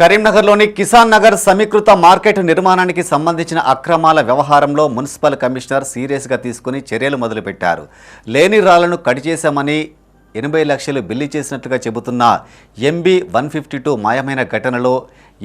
కరీంనగర్లోని కిసాన్ నగర్ సమీకృత మార్కెట్ నిర్మాణానికి సంబంధించిన అక్రమాల వ్యవహారంలో మున్సిపల్ కమిషనర్ సీరియస్గా తీసుకుని చర్యలు మొదలుపెట్టారు. లేని రాళ్ళను కట్ చేశామని ఎనభై లక్షలు బిల్లు చేసినట్లుగా చెబుతున్న ఎంబీ వన్ ఫిఫ్టీ టూ మాయమైన ఘటనలో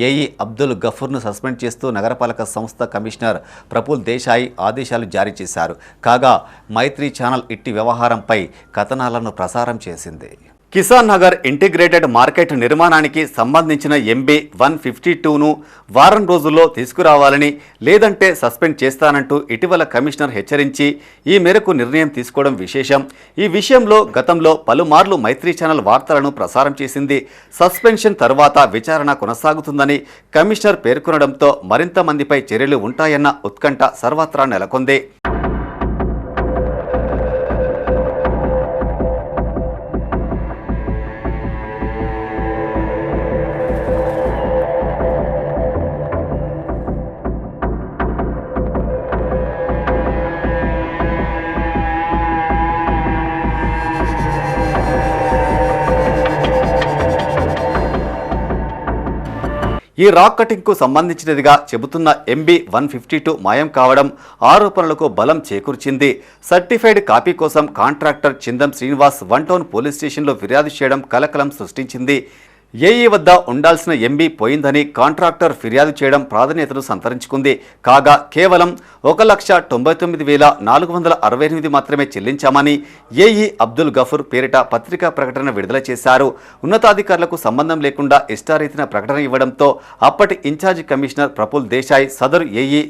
ఏఈ అబ్దుల్ గఫూర్ను సస్పెండ్ చేస్తూ నగరపాలక సంస్థ కమిషనర్ ప్రఫుల్ దేశాయ్ ఆదేశాలు జారీ చేశారు. కాగా మైత్రి ఛానల్ ఇట్టి వ్యవహారంపై కథనాలను ప్రసారం చేసింది. కిసాన్ నగర్ ఇంటిగ్రేటెడ్ మార్కెట్ నిర్మాణానికి సంబంధించిన ఎంబీ వన్ ఫిఫ్టీ టూను వారం రోజుల్లో తీసుకురావాలని లేదంటే సస్పెండ్ చేస్తానంటూ ఇటీవల కమిషనర్ హెచ్చరించి ఈ మేరకు నిర్ణయం తీసుకోవడం విశేషం. ఈ విషయంలో గతంలో పలుమార్లు మైత్రి ఛానల్ వార్తలను ప్రసారం చేసింది. సస్పెన్షన్ తర్వాత విచారణ కొనసాగుతుందని కమిషనర్ పేర్కొనడంతో మరింత మందిపై చర్యలు ఉంటాయన్న ఉత్కంఠ సర్వత్రా నెలకొంది. ఈ రాక్ కటింగ్కు సంబంధించినదిగా చెబుతున్న ఎంబీ వన్ ఫిఫ్టీ టూ మాయం కావడం ఆరోపణలకు బలం చేకూర్చింది. సర్టిఫైడ్ కాపీ కోసం contractor Chindam Srinivas one town police స్టేషన్లో ఫిర్యాదు చేయడం కలకలం సృష్టించింది. ఏఈ వద్ద ఉండాల్సిన ఎంబీ పోయిందని కాంట్రాక్టర్ ఫిర్యాదు చేయడం ప్రాధాన్యతను సంతరించుకుంది. కాగా కేవలం ఒక లక్ష తొంభై తొమ్మిది వేల నాలుగు వందల అరవై ఎనిమిది మాత్రమే చెల్లించామని ఏఈ అబ్దుల్ గఫూర్ పేరిట పత్రికా ప్రకటన విడుదల చేశారు. ఉన్నతాధికారులకు సంబంధం లేకుండా ఇష్టారీతిన ప్రకటన ఇవ్వడంతో అప్పటి ఇన్ఛార్జి కమిషనర్ ప్రఫుల్ దేశాయ్ సదరు ఏఈ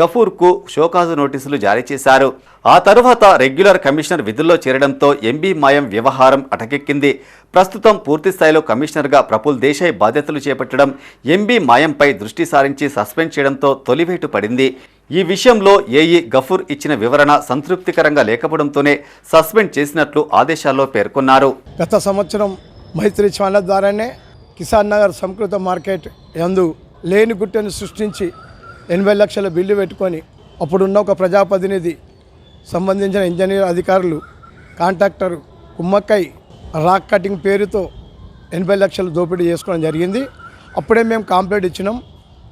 గఫూర్కు షోకాజు నోటీసులు జారీ చేశారు. ఆ తరువాత రెగ్యులర్ కమిషనర్ విధుల్లో చేరడంతో ఎంబీ మాయం వ్యవహారం అటకెక్కింది. ప్రస్తుతం పూర్తిస్థాయిలో కమిషనర్గా ప్రఫుల్ దేశాయ్ బాధ్యతలు చేపట్టడం ఎంబీ మాయంపై దృష్టి సారించి సస్పెండ్ చేయడంతో తొలివేటు పడింది. ఈ విషయంలో ఏఈ గఫూర్ ఇచ్చిన వివరణ సంతృప్తికరంగా లేకపోవడంతోనే సస్పెండ్ చేసినట్లు ఆదేశాల్లో పేర్కొన్నారు. గత సంవత్సరం మైత్రి ఛానల్ ద్వారానే కిసాన్ నగర్ సంస్కృత మార్కెట్ యందు లేని గుట్టను సృష్టించి ఎనభై లక్షల బిల్లు పెట్టుకొని అప్పుడున్న ఒక ప్రజాప్రతినిధి సంబంధించిన ఇంజనీర్ అధికారులు కాంట్రాక్టర్ కుమ్మక్కై రాక్ కటింగ్ పేరుతో ఎనభై లక్షలు దోపిడీ చేసుకోవడం జరిగింది. అప్పుడే మేము కాంప్లైంట్ ఇచ్చినాం.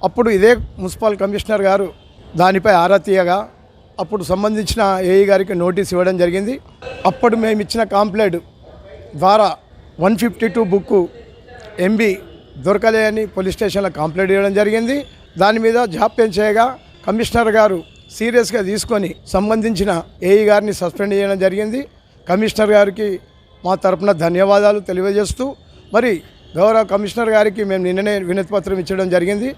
అప్పుడు ఇదే మున్సిపల్ కమిషనర్ గారు దానిపై ఆరా తీయగా అప్పుడు సంబంధించిన ఏఈ గారికి నోటీస్ ఇవ్వడం జరిగింది. అప్పుడు మేము ఇచ్చిన కాంప్లైంట్ ద్వారా one fifty two book MB దొరకలేని police స్టేషన్లో కాంప్లైంట్ ఇవ్వడం జరిగింది. దాని మీద జాప్యం చేయగా కమిషనర్ గారు సీరియస్గా తీసుకొని సంబంధించిన ఏఈ గారిని సస్పెండ్ చేయడం జరిగింది. కమిషనర్ గారికి మా తరపున ధన్యవాదాలు తెలియజేస్తూ మరి గౌరవ కమిషనర్ గారికి మేము నిన్ననే వినతిపత్రం ఇచ్చడం జరిగింది.